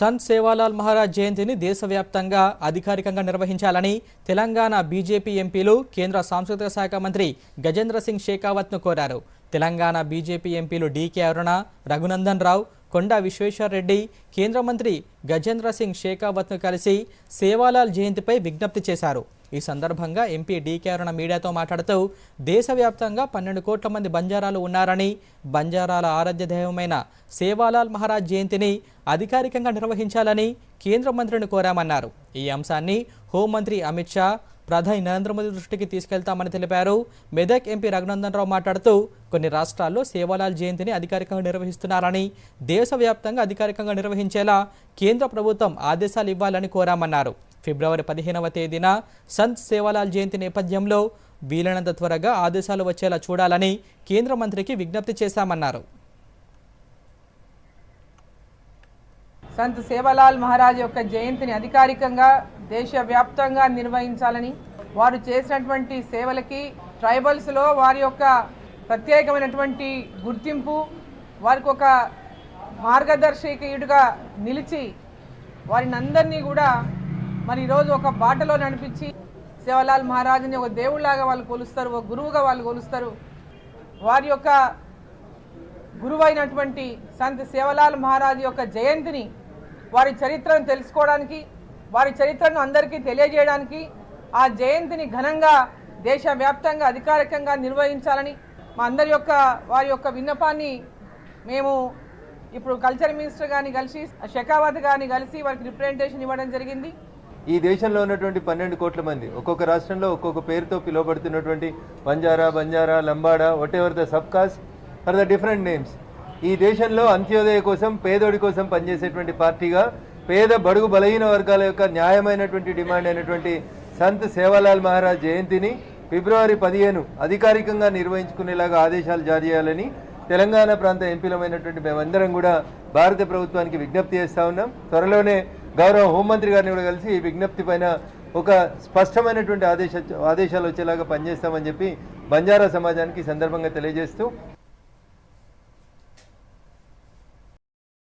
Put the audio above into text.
సంత్ సేవాలాల్ మహారాజ్ జయంతిని దేశవ్యాప్తంగా అధికారికంగా నిర్వహించాలని తెలంగాణ బీజేపీ ఎంపీలు కేంద్ర సాంస్కృతిక శాఖ మంత్రి గజేంద్ర సింగ్ షేకావత్ను కోరారు. తెలంగాణ బీజేపీ ఎంపీలు డీకే అరుణ రఘునందన్ రావు కొండా విశ్వేశ్వర్ రెడ్డి కేంద్ర మంత్రి గజేంద్ర సింగ్ షేకావత్ను కలిసి సేవాలాల్ జయంతిపై విజ్ఞప్తి చేశారు. ఈ సందర్భంగా ఎంపీ డీకే అరుణ మీడియాతో మాట్లాడుతూ దేశవ్యాప్తంగా పన్నెండు కోట్ల మంది బంజారాలు ఉన్నారని బంజారాల ఆరాధ్య దైవమైన సేవాలాల్ మహారాజ్ జయంతిని అధికారికంగా నిర్వహించాలని కేంద్ర మంత్రిని కోరామన్నారు. ఈ అంశాన్ని హోంమంత్రి అమిత్ షా ప్రధాని నరేంద్ర మోదీ దృష్టికి తీసుకెళ్తామని తెలిపారు. మెదక్ ఎంపీ రఘునందన్ రావు మాట్లాడుతూ కొన్ని రాష్ట్రాల్లో సేవాలాల్ జయంతిని అధికారికంగా నిర్వహిస్తున్నారని దేశవ్యాప్తంగా అధికారికంగా నిర్వహించేలా కేంద్ర ప్రభుత్వం ఆదేశాలు ఇవ్వాలని కోరామన్నారు. ఫిబ్రవరి పదిహేనవ తేదీన సంత్ సేవాలాల్ జయంతి నేపథ్యంలో వీలైనంత త్వరగా ఆదేశాలు వచ్చేలా చూడాలని కేంద్ర మంత్రికి విజ్ఞప్తి చేశామన్నారు. సంత్ సేవలాల్ మహారాజ్ యొక్క జయంతిని అధికారికంగా దేశవ్యాప్తంగా నిర్వహించాలని వారు చేసినటువంటి సేవలకి ట్రైబల్స్లో వారి యొక్క ప్రత్యేకమైనటువంటి గుర్తింపు వారికి ఒక మార్గదర్శకుడిగా నిలిచి వారిని అందరినీ కూడా మరి ఈరోజు ఒక బాటలో నడిపించి సేవలాల్ మహారాజుని ఒక దేవుళ్ళాగా వాళ్ళు కొలుస్తారు ఒక గురువుగా వాళ్ళు కొలుస్తారు. వారి యొక్క గురువైనటువంటి సంత్ సేవలాల్ మహారాజ్ యొక్క జయంతిని వారి చరిత్రను తెలుసుకోవడానికి వారి చరిత్రను అందరికీ తెలియజేయడానికి ఆ జయంతిని ఘనంగా దేశవ్యాప్తంగా అధికారికంగా నిర్వహించాలని మా అందరి యొక్క వారి యొక్క విన్నపాన్ని మేము ఇప్పుడు కల్చర్ మినిస్టర్ గారిని కలిసి షెకావత్ గారిని కలిసి వారికి రిప్రజెంటేషన్ ఇవ్వడం జరిగింది. ఈ దేశంలో ఉన్నటువంటి పన్నెండు కోట్ల మంది ఒక్కొక్క రాష్ట్రంలో ఒక్కొక్క పేరుతో పిలువబడుతున్నటువంటి Banjara Banjara Lambada whatever the sub caste are the different names ఈ దేశంలో అంత్యోదయ కోసం పేదోడి కోసం పనిచేసేటువంటి పార్టీగా పేద బడుగు బలహీన వర్గాల యొక్క న్యాయమైనటువంటి డిమాండ్ అయినటువంటి సంత్ సేవాలాల్ మహారాజ్ జయంతిని ఫిబ్రవరి పదిహేను అధికారికంగా నిర్వహించుకునేలాగా ఆదేశాలు జారీ చేయాలని తెలంగాణ ప్రాంత ఎంపీలమైనటువంటి మేమందరం కూడా భారత ప్రభుత్వానికి విజ్ఞప్తి చేస్తా ఉన్నాం. త్వరలోనే గౌరవ హోంమంత్రి గారిని కూడా కలిసి విజ్ఞప్తి పైన ఒక స్పష్టమైనటువంటి ఆదేశ ఆదేశాలు వచ్చేలాగా పనిచేస్తామని చెప్పి బంజారా సమాజానికి సందర్భంగా తెలియజేస్తూ